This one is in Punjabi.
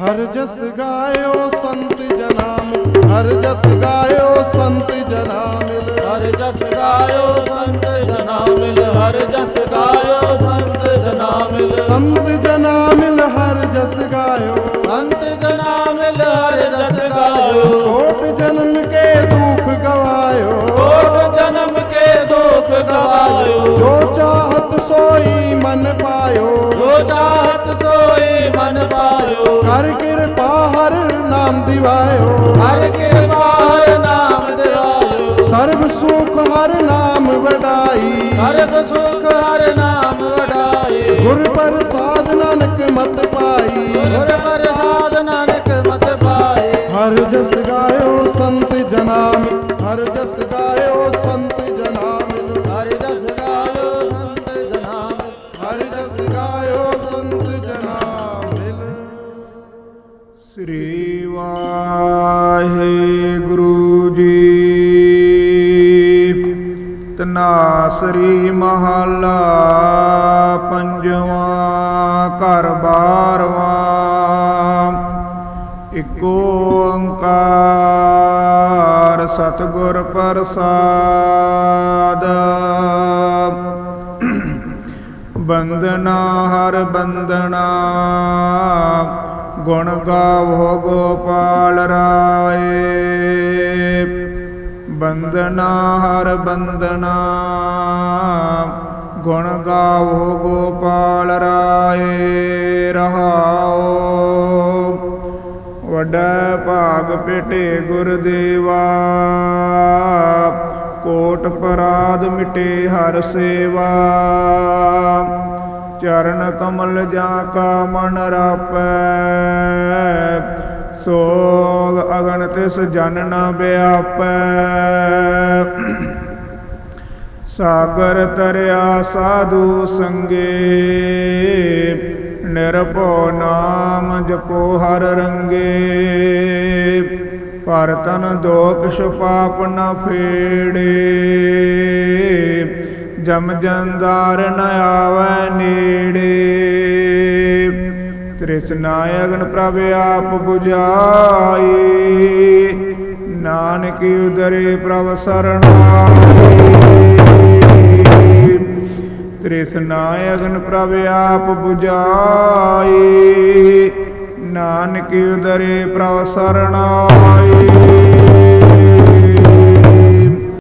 ਹਰ ਜਸ ਗਾਇਓ ਸੰਤ ਜਨਾ ਹਰ ਜਸ ਗਾ ਮਨ ਪਾਇਓ। ਜੋ ਚਾਹਤ ਸੋਈ ਮਨ ਪਾਇਓ। ਕਰ ਕਿਰਪਾ ਹਰ ਨਾਮ ਦਿਵਾਇਓ। ਹਰ ਕਿਰਪਾ ਹਰ ਨਾਮ ਦਿਵਾਇਓ। ਸਰਬ ਸੁਖ ਹਰ ਨਾਮ ਵਡਾਈ। ਸਰਬ ਸੁਖ ਹਰ ਨਾਮ ਵਡਾਏ। ਗੁਰ ਪ੍ਰਸਾਦ ਸ੍ਰੀ ਵਾਹਿਗੁਰੂ ਜੀ। ਤਨਾਸਰੀ ਮਹੱਲਾ ਪੰਜਵਾਂ, ਘਰ ਬਾਰਵਾਂ। ਇਕ ਓੰਕਾਰ, ਸਤਿਗੁਰ ਪ੍ਰਸਾਦ। ਬੰਦਨਾ ਹਰ ਬੰਦਨਾ ਗੁਣ ਗਾਵੋ ਗੋਪਾਲ ਰਾਏ। ਬੰਦਨਾ ਹਰ ਬੰਦਨਾ, ਗੁਣ ਗਾਵੋ ਗੋਪਾਲ ਰਾਏ, ਰਹਾਓ। ਵੱਡਾ ਭਾਗ ਪਿਟੇ ਗੁਰਦੇਵਾ ਕੋਟ ਪਰਾਦ ਮਿਟੇ ਹਰ ਸੇਵਾ। ਚਰਨ ਕਮਲ ਜਾ ਕਾ ਮਨ ਰਾਪੈ। ਸੋਗ ਅਗਨ ਤਿਸ ਜਨ ਨ ਬਿਆਪੈ ਸਾਗਰ ਤਰਿਆ ਸਾਧੂ ਸੰਗੇ। ਨਿਰਭਉ ਨਾਮ ਜਪੋ ਹਰ ਰੰਗੇ। ਪਰ ਤਨ ਦੋਖ ਪਾਪ ਨ ਫੇੜੇ। ਜਮ ਜੰਦਾਰ ਨ ਆਵੈ ਨੇੜੇ। ਤ੍ਰਿਸ਼ਨਾ ਅਗਨ ਪ੍ਰਭ ਆਪ 부ਝਾਈ ਨਾਨਕ ਉਦਰੇ ਪ੍ਰਭ ਸਰਣਾਈ। ਤ੍ਰਿਸ਼ਨਾ ਅਗਨ ਪ੍ਰਭ ਆਪ 부ਝਾਈ ਨਾਨਕ ਉਦਰੇ ਪ੍ਰਭ ਸਰਣਾਈ।